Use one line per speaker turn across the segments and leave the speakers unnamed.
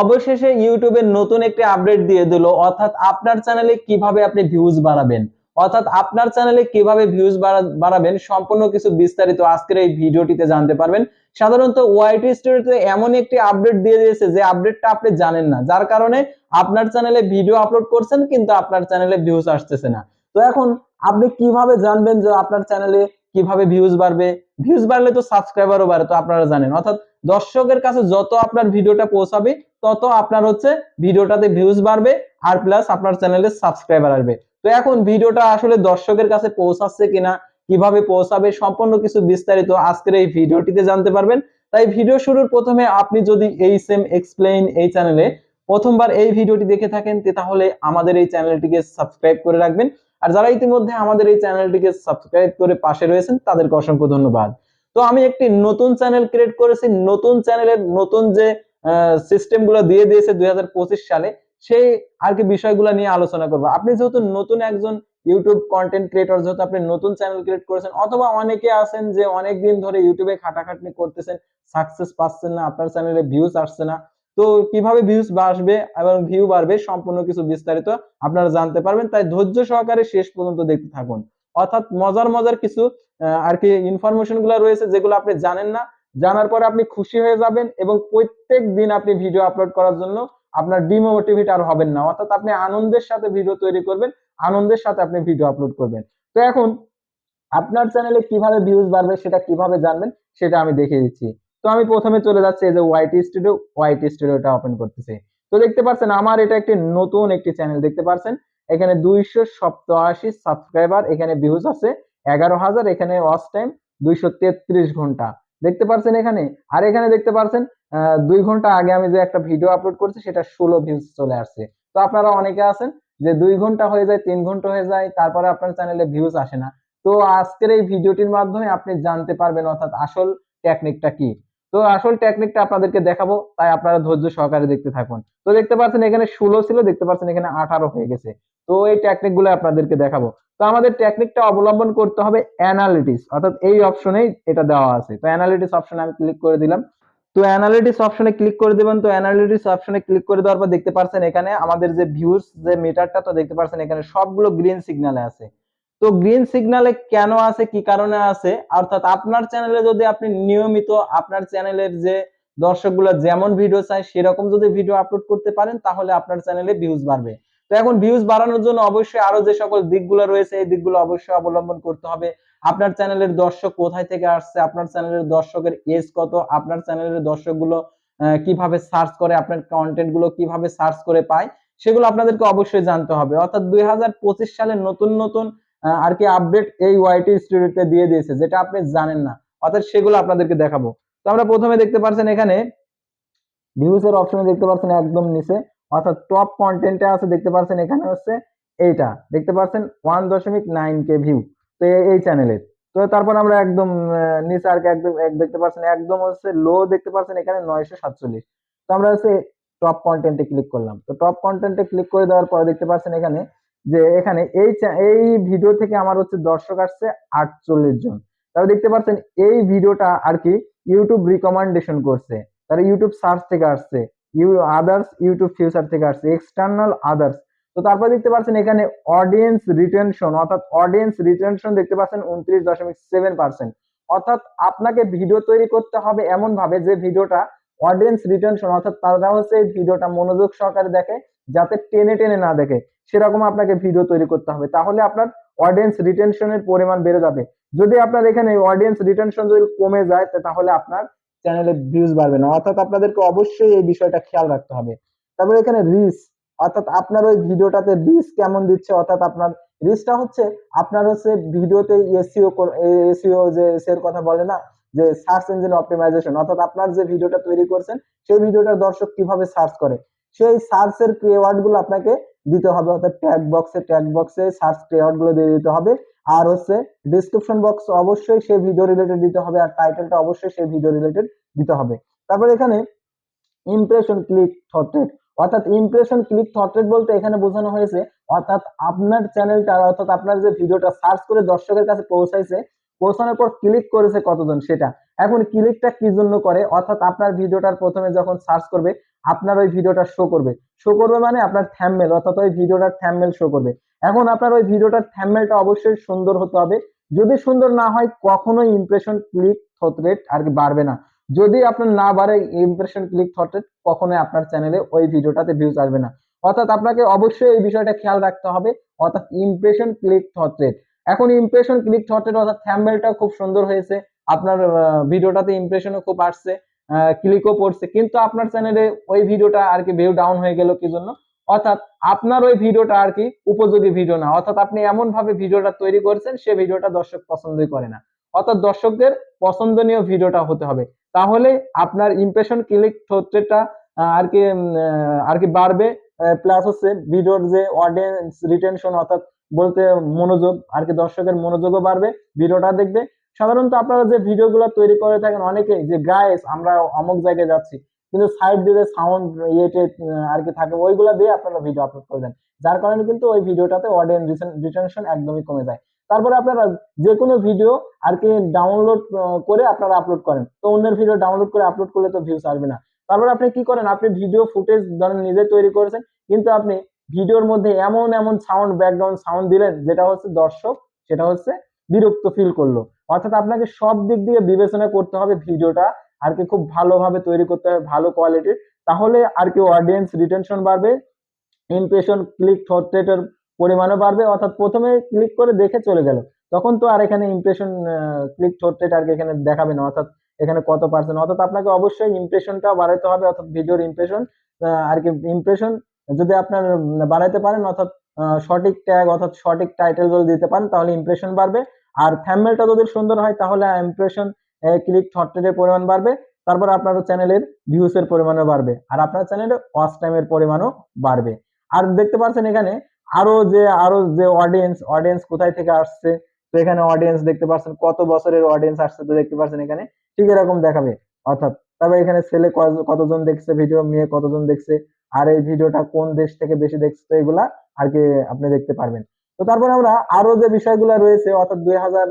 অবশেষে ইউটিউবের নতুন একটি আপডেট দিয়ে দিল, অর্থাৎ আপনার চ্যানেলে কীভাবে আপনি ভিউজ বাড়াবেন? অর্থাৎ আপনার চ্যানেলে কীভাবে ভিউজ বাড়াবেন? সম্পূর্ণ কিছু বিস্তারিত আজকের এই ভিডিওটিতে জানতে পারবেন। সাধারণত ওয়াইটি স্টুডিওতে এমন একটি আপডেট দিয়ে দিয়েছে যে আপডেটটা আপনি জানেন না, যার কারণে আপনার চ্যানেলে ভিডিও আপলোড করছেন, কিন্তু আপনার চ্যানেলে ভিউজ আসতেছে না। তো এখন আপনি কীভাবে জানবেন যে আপনার চ্যানেলে কীভাবে ভিউজ বাড়বে? ভিউজ বাড়লে তো সাবস্ক্রাইবারও বাড়ে, তো আপনারা জানেন। অর্থাৎ দর্শকের কাছে যত আপনার ভিডিওটা পৌঁছাবে তত আপনার হচ্ছে ভিডিওটাতে ভিউজ বাড়বে, আর প্লাস আপনার চ্যানেলে সাবস্ক্রাইবার আসবে। তো এখন ভিডিওটা আসলে দর্শকের কাছে পৌঁছাচ্ছে কিনা, কীভাবে পৌঁছাবে, সম্পূর্ণ কিছু বিস্তারিত আজকের এই ভিডিওটিতে জানতে পারবেন। তাই ভিডিও শুরুর প্রথমে আপনি যদি এই সেম এক্সপ্লেইন এই চ্যানেলে প্রথমবার এই ভিডিওটি দেখে থাকেন তাহলে আমাদের এই চ্যানেলটিকে সাবস্ক্রাইব করে রাখবেন। আর যারা ইতিমধ্যে আমাদের এই চ্যানেলটিকে সাবস্ক্রাইব করে পাশে রয়েছেন, তাদেরকে অসংখ্য ধন্যবাদ। তো আমি একটি নতুন চ্যানেল ক্রিয়েট করেছি। নতুন চ্যানেলের নতুন যে সিস্টেমগুলো দিয়ে দিয়েছে দুই হাজার পঁচিশ সালে, সেই আর কি বিষয়গুলো নিয়ে আলোচনা করব। আপনি যেহেতু নতুন একজন ইউটিউব কন্টেন্ট ক্রিয়েটর যেহেতু আপনি নতুন চ্যানেল ক্রিয়েট করেছেন, অথবা অনেকে আছেন যে অনেক দিন ধরে ইউটিউবে খাটাখাটনি করতেছেন সাকসেস পাচ্ছেন না, আপনার চ্যানেলে ভিউজ আসছে না, তো কীভাবে ভিউজ বাড়বে এবং ভিউ বাড়বে সম্পূর্ণ কিছু বিস্তারিত আপনারা জানতে পারবেন। তাই ধৈর্য সহকারে শেষ পর্যন্ত দেখতে থাকুন। অর্থাৎ মজার মজার কিছু আর কি ইনফরমেশনগুলো রয়েছে যেগুলো আপনি জানেন না জানার পরে আপনি খুশি হয়ে যাবেন এবং প্রত্যেক দিন আপনি ভিডিও আপলোড করার জন্য আপনার ডিমোটিভেট আর হবেন না। অর্থাৎ আপনি আনন্দের সাথে ভিডিও তৈরি করবেন, আনন্দের সাথে আপনি ভিডিও আপলোড করবেন। তো এখন আপনার চ্যানেলে কীভাবে ভিউজ বাড়বে সেটা কীভাবে জানবেন সেটা আমি দেখিয়ে দিচ্ছি। তো আমি প্রথমে চলে যাচ্ছি এই যে ওয়াইটি স্টুডিও ওয়াইটি স্টুডিওটা ওপেন করতেছি। তো দেখতে পাচ্ছেন আমার এটা একটি নতুন একটি চ্যানেল দেখতে পাচ্ছেন। এখানে দুইশো সপ্তাশি সাবস্ক্রাইবার এখানে ভিউজ আছে এগারো হাজার, এখানে ওয়াচ টাইম দুইশো তেত্রিশ ঘণ্টা। দেখতে পারছেন এখানে? আর এখানে দেখতে পারছেন দুই ঘণ্টা আগে আমি যে একটা ভিডিও আপলোড করছি, সেটা ষোলো ভিউজ চলে আসছে। তো আপনারা অনেকে আছেন যে দুই ঘণ্টা হয়ে যায়, তিন ঘণ্টা হয়ে যায়, তারপরে আপনার চ্যানেলে ভিউজ আসে না। তো আজকের এই ভিডিওটির মাধ্যমে আপনি জানতে পারবেন অর্থাৎ আসল টেকনিকটা কি। তো আসল টেকনিকটা আপনাদেরকে দেখাবো, তাই আপনারা ধৈর্য সহকারে দেখতে থাকুন। তো দেখতে পাচ্ছেন এখানে ষোলো ছিল, দেখতে পাচ্ছেন এখানে আঠারো হয়ে গেছে। তো এই টেকনিকগুলো আপনাদেরকে দেখাবো। তো আমাদের টেকনিকটা অবলম্বন করতে হবে অ্যানালিটিস অর্থাৎ এই অপশনেই এটা দেওয়া আছে। তো অ্যানালিটিস অপশনে আমি ক্লিক করে দিলাম। তো অ্যানালিটিস অপশনে ক্লিক করে দেবেন, তো অ্যানালিটিস অপশনে ক্লিক করে দেওয়ার পর দেখতে পাচ্ছেন এখানে আমাদের যে ভিউজ যে মিটারটা তো দেখতে পাচ্ছেন এখানে সবগুলো গ্রিন সিগন্যালে আছে। তো গ্রিন সিগন্যালে কেন আছে, কি কারণে আছে? অর্থাৎ আপনার চ্যানেলে যদি আপনি নিয়মিত আপনার চ্যানেলের যে দর্শকগুলো যেমন ভিডিও চায়, সেরকম যদি ভিডিও আপলোড করতে পারেন, তাহলে আপনার চ্যানেলে ভিউজ বাড়বে। তো এখন ভিউজ বাড়ানোর জন্য অবশ্যই আরও যে সকল দিকগুলো রয়েছে, এই দিকগুলো অবশ্যই অবলম্বন করতে হবে। আপনার চ্যানেলের দর্শক কোথায় থেকে আসছে, আপনার চ্যানেলের দর্শকের এজ কত, আপনার চ্যানেলের দর্শকগুলো কীভাবে সার্চ করে, আপনার কন্টেন্টগুলো কীভাবে সার্চ করে পায়, সেগুলো আপনাদেরকে অবশ্যই জানতে হবে। অর্থাৎ দুই হাজার পঁচিশ সালে নতুন নতুন আর কি আপডেট এই ওয়াইটি স্টুডিওতে দিয়ে দিয়েছে, যেটা আপনি জানেন না। অর্থাৎ সেগুলো আপনাদেরকে দেখাবো। তো আমরা প্রথমে দেখতে পাচ্ছেন এখানে ভিউজ এর অপশনে দেখতে পাচ্ছেন একদম নিচে। অর্থাৎ টপ কন্টেন্টে আছে, দেখতে পাচ্ছেন এখানে হচ্ছে এইটা। দেখতে পাচ্ছেন ওয়ান দশমিক নাইন কে ভিউ তো এই চ্যানেলের তো তারপর আমরা একদম নিচে আর একদম দেখতে পাচ্ছেন একদম হচ্ছে লো দেখতে পাচ্ছেন এখানে নয়শো সাতচল্লিশ। তো আমরা হচ্ছে টপ কন্টেন্টে ক্লিক করলাম। তো টপ কন্টেন্টে ক্লিক করে দেওয়ার পরে দেখতে পাচ্ছেন এখানে যে এখানে এই এই ভিডিও থেকে আমার হচ্ছে দর্শক আসছে আটচল্লিশ জন। তাহলে দেখতে পাচ্ছেন এই ভিডিওটা আর কি ইউটিউব রিকমেন্ডেশন করছে। তাহলে ইউটিউব সার্চ থেকে আসছে। আদার্স ইউটিউব ফিউচার থেকে আসছে এক্সটার্নাল আদার্স তো তারপর দেখতে পাচ্ছেন এখানে অডিয়েন্স রিটেনশন অর্থাৎ অডিয়েন্স রিটেনশন দেখতে পাচ্ছেন উনত্রিশ দশমিক সেভেন পার্সেন্ট অর্থাৎ আপনাকে ভিডিও তৈরি করতে হবে এমন ভাবে যে ভিডিওটা অডিয়েন্স রিটেনশন অর্থাৎ তারা হচ্ছে এই ভিডিওটা মনোযোগ সহকারে দেখে, যাতে টেনে টেনে না দেখে, সেরকম আপনাকে ভিডিও তৈরি করতে হবে। তাহলে আপনার অডিয়েন্স রিটেনশনের পরিমাণ বেড়ে যাবে। যদি আপনার এখানে অডিয়েন্স রিটেনশন যদি কমে যায় তাহলে আপনার চ্যানেলে ভিউজ বাড়বে না। অর্থাৎ আপনাদেরকে অবশ্যই এই বিষয়টা খেয়াল রাখতে হবে। তারপরে এখানে রিস অর্থাৎ আপনার ওই ভিডিওটাতে রিস কেমন দিচ্ছে, অর্থাৎ আপনার রিসটা হচ্ছে আপনার হচ্ছে ভিডিওতে এসিও এসিও যে এর কথা বলে না, যে সার্চ ইঞ্জিন অপটিমাইজেশন অর্থাৎ আপনার যে ভিডিওটা তৈরি করছেন, সেই ভিডিওটার দর্শক কীভাবে সার্চ করে? সেই সার্চের কিওয়ার্ডগুলো আপনাকে দিতে হবে, অর্থাৎ ট্যাগ বক্সে ট্যাগ বক্সে সার্চ কিওয়ার্ডগুলো দিয়ে দিতে হবে। আর হচ্ছে ডিসক্রিপশন বক্স অবশ্যই সেই ভিডিও রিলেটেড দিতে হবে আর টাইটেলটা অবশ্যই সেই ভিডিও রিলেটেড দিতে হবে। তারপর এখানে ইমপ্রেশন ক্লিক থটেড অর্থাৎ ইমপ্রেশন ক্লিক থটেড বলতে এখানে বোঝানো হয়েছে, অর্থাৎ আপনার চ্যানেলটা অর্থাৎ আপনার যে ভিডিওটা সার্চ করে দর্শকের কাছে পৌঁছাইছে, পৌঁছানোর পর ক্লিক করেছে কতজন সেটা। এখন ক্লিকটা কি জন্য করে? অর্থাৎ আপনার ভিডিওটার প্রথমে যখন সার্চ করবে, আপনার ওই ভিডিওটা শো করবে। শো করবে মানে আপনার থ্যাম্বনেল অর্থাৎ ওই ভিডিওটার থ্যাম্বনেল শো করবে। এখন আপনার ওই ভিডিওটার থ্যামমেলটা অবশ্যই সুন্দর হতে হবে। যদি সুন্দর না হয়, কখনোই ইমপ্রেশন ক্লিক থ্রট রেট আর কি বাড়বে না। যদি আপনার না বাড়ে ইমপ্রেশন ক্লিক থ্রট রেট কখনোই আপনার চ্যানেলে ওই ভিডিওটাতে ভিউজ আসবে না। অর্থাৎ আপনাকে অবশ্যই এই বিষয়টা খেয়াল রাখতে হবে, অর্থাৎ ইমপ্রেশন ক্লিক থ্রট রেট এখন ইমপ্রেশন ক্লিক থ্রট রেট অর্থাৎ থ্যাম্বনেলটা খুব সুন্দর হয়েছে। আপনার ভিডিওটাতে ইমপ্রেশনও খুব আসছে ক্লিকও পড়ছে। কিন্তু আপনার চ্যানেলে ওই ভিডিওটা আর কি ভিউ ডাউন হয়ে গেল কি জন্য? অর্থাৎ আপনার ওই ভিডিওটা আর কি উপযোগী ভিডিও না। অর্থাৎ আপনি এমন ভাবে ভিডিওটা তৈরি করছেন, সে ভিডিওটা দর্শক পছন্দই করে না। অর্থাৎ দর্শকদের পছন্দনীয় ভিডিওটা হতে হবে। তাহলে আপনার ইমপ্রেশন ক্লিক থ্রোটটা আর কি আর কি বাড়বে প্লাস হচ্ছে ভিডিওর যে অডিয়েন্স রিটেনশন অর্থাৎ বলতে মনোযোগ, আর কি দর্শকের মনোযোগও বাড়বে ভিডিওটা দেখবে। সাধারণত আপনারা যে ভিডিওগুলো তৈরি করে থাকেন, অনেকেই যে গাইস আমরা অমুক জায়গায় যাচ্ছি। কিন্তু সাইড দিয়ে সাউন্ড ইয়েটে আর কি থাকে, ওইগুলো দিয়ে আপনারা ভিডিও আপলোড করে দেন। যার কারণে কিন্তু ওই ভিডিওটাতে অডিয়েন্স রিটেনশন একদমই কমে যায়। তারপরে আপনারা যে কোনো ভিডিও আর কি ডাউনলোড করে আপনারা আপলোড করেন। তো অন্যের ভিডিও ডাউনলোড করে আপলোড করলে তো ভিউজ আসবে না। তারপরে আপনি কি করেন? আপনি ভিডিও ফুটেজ ধরেন নিজে তৈরি করেছেন, কিন্তু আপনি ভিডিওর মধ্যে এমন এমন সাউন্ড ব্যাকগ্রাউন্ড সাউন্ড দিলেন, যেটা হচ্ছে দর্শক, সেটা হচ্ছে বিরক্ত ফিল করল। অর্থাৎ আপনাকে সব দিক দিয়ে বিবেচনা করতে হবে ভিডিওটা, আর কি খুব ভালোভাবে তৈরি করতে হবে, ভালো কোয়ালিটির। তাহলে আর কি অডিয়েন্স রিটেনশন বাড়বে ইমপ্রেশন ক্লিক রেটের পরিমাণও বাড়বে, অর্থাৎ প্রথমে ক্লিক করে দেখে চলে গেল। তখন তো আর এখানে ইমপ্রেশন ক্লিক রেট আর কি এখানে দেখাবে না, অর্থাৎ এখানে কত পার্সেন্ট অর্থাৎ আপনাকে অবশ্যই ইমপ্রেশনটাও বাড়াইতে হবে, অর্থাৎ ভিডিওর ইমপ্রেশন আর কি ইমপ্রেশন যদি আপনার বাড়াইতে পারেন, অর্থাৎ সঠিক ট্যাগ অর্থাৎ সঠিক টাইটেল যদি দিতে পারেন, তাহলে ইমপ্রেশন বাড়বে। আর থ্যাম্বনেলটা যদি সুন্দর হয়, তাহলে ইমপ্রেশন ক্লিক থট রেটের পরিমাণ বাড়বে। তারপর আপনার চ্যানেলের ভিউস এর পরিমাণও বাড়বে। আর আপনার চ্যানেলে ওয়াচ টাইমের পরিমাণও বাড়বে। আর দেখতে পাচ্ছেন এখানে আরও যে আরও যে অডিয়েন্স অডিয়েন্স কোথায় থেকে আসছে, তো এখানে অডিয়েন্স দেখতে পাচ্ছেন, কত বছরের অডিয়েন্স আসছে তো দেখতে পাচ্ছেন এখানে। ঠিক এরকম দেখাবে, অর্থাৎ তবে এখানে ছেলে কতজন দেখছে ভিডিও মেয়ে কতজন দেখছে, আর এই ভিডিওটা কোন দেশ থেকে বেশি দেখছে এগুলা আর কি আপনি দেখতে পারবেন। তো তারপর আমরা আরও যে বিষয়গুলো রয়েছে, অর্থাৎ দুই হাজার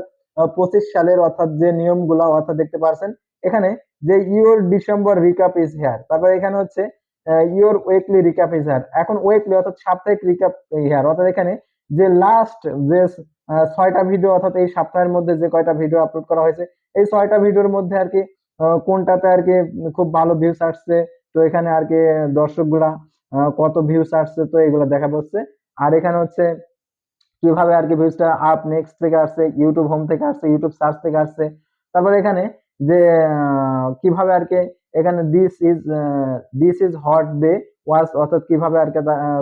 পঁচিশ সালের অর্থাৎ যে নিয়মগুলো, অর্থাৎ দেখতে পারছেন, এখানে যে your December recap is here তারপর এখানে হচ্ছে your weekly recap is here এখন ওয়েকলি অর্থাৎ সাপ্তাহিক রিকাপ হেয়ার অর্থাৎ এখানে যে লাস্ট যে ছয়টা ভিডিও অর্থাৎ এই সপ্তাহের মধ্যে যে কয়টা ভিডিও আপলোড করা হয়েছে, এই ছয়টা ভিডিওর মধ্যে আর কি কোনটাতে আর কি খুব ভালো ভিউস আসছে, তো এখানে আর কি দর্শকগুলা কত ভিউস আসছে, তো এগুলো দেখা যাচ্ছে আর এখানে হচ্ছে কীভাবে আর কি ভিউজটা আপ নেক্সট থেকে আসছে ইউটিউব হোম থেকে আসছে ইউটিউব সার্চ থেকে আসছে। তারপর এখানে যে কীভাবে আর কি এখানে this is this is hot day was অর্থাৎ কীভাবে আর কি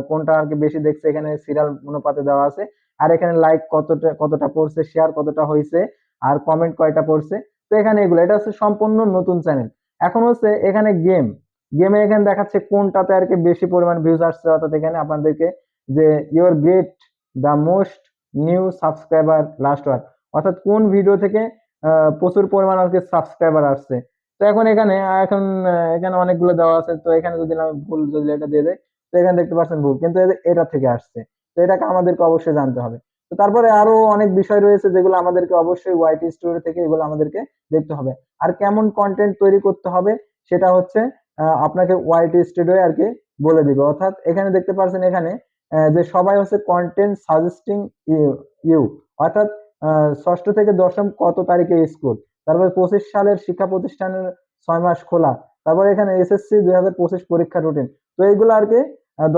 কোনটা আর কি বেশি দেখছে, এখানে সিরিয়াল অনুপাতে দেওয়া আছে। আর এখানে লাইক কতটা কতটা পড়ছে শেয়ার কতটা হয়েছে, আর কমেন্ট কয়টা পড়ছে। তো এখানে এগুলো, এটা হচ্ছে সম্পূর্ণ নতুন চ্যানেল এখন হচ্ছে এখানে গেম গেমে এখানে দেখাচ্ছে কোনটাতে আর কি বেশি পরিমাণ ভিউজ আসছে, অর্থাৎ এখানে আপনাদেরকে যে your great the most new subscriber last war অর্থাৎ কোন ভিডিও থেকে প্রচুর পরিমাণ আর কি সাবস্ক্রাইবার আসছে। তো এখন এখানে এখন এখানে অনেকগুলো দেওয়া আছে, তো এখানে যদি আমি ভুল, যদি এটা দিয়ে দেয় তো এখানে দেখতে পাচ্ছেন ভুল, কিন্তু এটা থেকে আসছে। তো এটাকে আমাদেরকে অবশ্যই জানতে হবে। তো তারপরে আরও অনেক বিষয় রয়েছে যেগুলো আমাদেরকে অবশ্যই ওয়াইটি স্টোরি থেকে এগুলো আমাদেরকে দেখতে হবে। আর কেমন কন্টেন্ট তৈরি করতে হবে, সেটা হচ্ছে আপনাকে ওয়াইটি স্টুডিও আর কি বলে দিবে। অর্থাৎ এখানে দেখতে পাচ্ছেন এখানে যে সবাই হচ্ছে কন্টেন্ট সাজেস্টিং ইউ অর্থাৎ ষষ্ঠ থেকে দশম কত তারিখে স্কুল তারপরে পঁচিশ সালের শিক্ষা প্রতিষ্ঠানের ছয় মাস খোলা। তারপরে এখানে এসএসসি দুই হাজার পঁচিশ পরীক্ষা রুটিন তো এইগুলো আর কি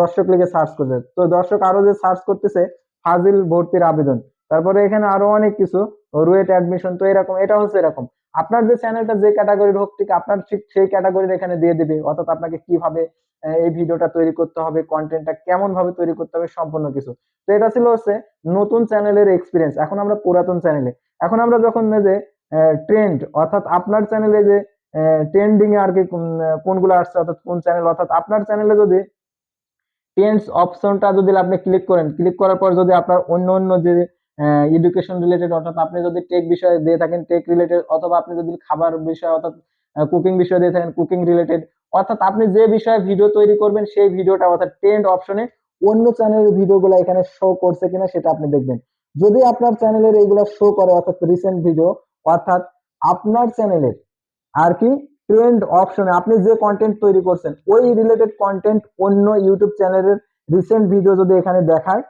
দর্শক লিগে সার্চ করছে। তো দর্শক আরও যে সার্চ করতেছে, ফাজিল ভর্তির আবেদন। তারপরে এখানে আরও অনেক কিছু রুয়েট অ্যাডমিশন তো এরকম, এটা হচ্ছে এরকম। আপনার যে চ্যানেলটা যে ক্যাটাগরির হোক, ঠিক আপনার ঠিক সেই ক্যাটাগরির এখানে দিয়ে দিবে। অর্থাৎ আপনাকে কীভাবে এই ভিডিওটা তৈরি করতে হবে কন্টেন্টটা কেমন ভাবে তৈরি করতে হবে, সম্পূর্ণ কিছু। তো এটা ছিল হচ্ছে নতুন চ্যানেলের এক্সপিরিয়েন্স এখন আমরা পুরাতন চ্যানেলে এখন আমরা যখন যে ট্রেন্ড অর্থাৎ আপনার চ্যানেলে যে ট্রেন্ডিং এ আর কি কোনগুলো আসছে, অর্থাৎ কোন চ্যানেল অর্থাৎ আপনার চ্যানেলে যদি ট্রেন্ডস অপশনটা যদি আপনি ক্লিক করেন ক্লিক করার পর যদি আপনার অন্য অন্য যে এডুকেশন রিলেটেড অর্থাৎ আপনি যদি টেক বিষয়ে দিয়ে থাকেন টেক রিলেটেড অথবা আপনি যদি খাবার বিষয়, অর্থাৎ কুকিং বিষয় দিয়ে থাকেন কুকিং রিলেটেড অর্থাৎ আপনি যে বিষয়ে ভিডিও তৈরি করবেন, সেই ভিডিওটা অর্থাৎ ট্রেন্ড অপশনে অন্য চ্যানেলের ভিডিওগুলো এখানে শো করছে কিনা সেটা আপনি দেখবেন। যদি আপনার চ্যানেলের এইগুলো শো করে, অর্থাৎ রিসেন্ট ভিডিও অর্থাৎ আপনার চ্যানেলের আর কি ট্রেন্ড অপশনে আপনি যে কন্টেন্ট তৈরি করছেন, ওই রিলেটেড কন্টেন্ট অন্য ইউটিউব চ্যানেলের রিসেন্ট ভিডিও যদি এখানে দেখায়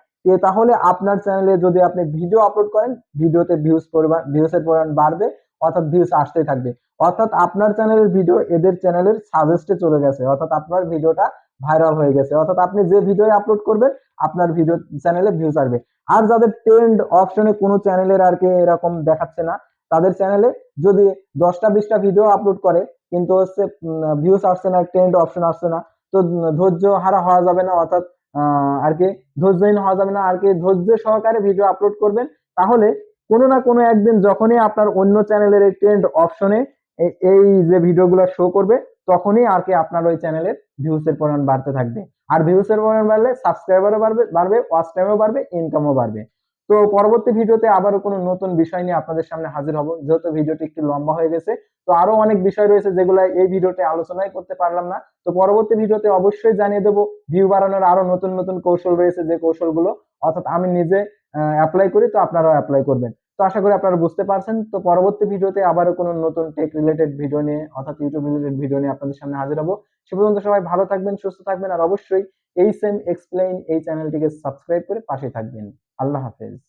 তাহলে আপনার চ্যানেলে যদি আপনি ভিডিও আপলোড করেন ভিডিওতে ভিউজ পরিমাণ ভিউসের পরিমাণ বাড়বে, অর্থাৎ ভিউজ আসতেই থাকবে। অর্থাৎ আপনার চ্যানেলের ভিডিও এদের চ্যানেলের সাজেস্টে চলে গেছে, অর্থাৎ আপনার ভিডিওটা ভাইরাল হয়ে গেছে। অর্থাৎ আপনি যে ভিডিও আপলোড করবেন, আপনার ভিডিও চ্যানেলে ভিউজ আসবে। আর যাদের ট্রেন্ড অপশনে কোনো চ্যানেলের আর কি এরকম দেখাচ্ছে না, তাদের চ্যানেলে যদি দশটা, বিশটা ভিডিও আপলোড করে, কিন্তু হচ্ছে ভিউজ আসছে না ট্রেন্ড অপশন আসছে না, তো ধৈর্য হারা হওয়া যাবে না। অর্থাৎ আর কি ধৈর্যহীন হওয়া যাবে না। আর কি ধৈর্য সহকারে ভিডিও আপলোড করবেন। তাহলে কোনো না কোনো একদিন যখনই আপনার অন্য চ্যানেলের এই ট্রেন্ড অপশনে এই যে ভিডিওগুলো শো করবে, তখনই আর কি আপনার ওই চ্যানেলের ভিউসের পরিমাণ বাড়তে থাকবে। আর ভিউসের পরিমাণ বাড়লে সাবস্ক্রাইবারও বাড়বে বাড়বে ওয়াচ টাইমও বাড়বে ইনকামও বাড়বে। তো পরবর্তী ভিডিওতে আবারও কোনো নতুন বিষয় নিয়ে আপনাদের সামনে হাজির হব। যেহেতু ভিডিওটি একটু লম্বা হয়ে গেছে, তো আরও অনেক বিষয় রয়েছে যেগুলো এই ভিডিওতে আলোচনাই করতে পারলাম না। তো পরবর্তী ভিডিওতে অবশ্যই জানিয়ে দেবো, ভিউ বাড়ানোর আরও নতুন নতুন কৌশল রয়েছে যে কৌশলগুলো। অর্থাৎ আমি নিজে অ্যাপ্লাই করি, তো আপনারাও অ্যাপ্লাই করবেন। তো আশা করি আপনারা বুঝতে পারছেন। তো পরবর্তী ভিডিওতে আবারও কোনো নতুন টেক রিলেটেড ভিডিও নিয়ে, অর্থাৎ ইউটিউব রিলেটেড ভিডিও নিয়ে আপনাদের সামনে হাজির হব। সে পর্যন্ত সবাই ভালো থাকবেন, সুস্থ থাকবেন, আর অবশ্যই এই সেম এক্সপ্লেইন এই চ্যানেলটিকে সাবস্ক্রাইব করে পাশে থাকবেন। আল্লাহ হাফেজ।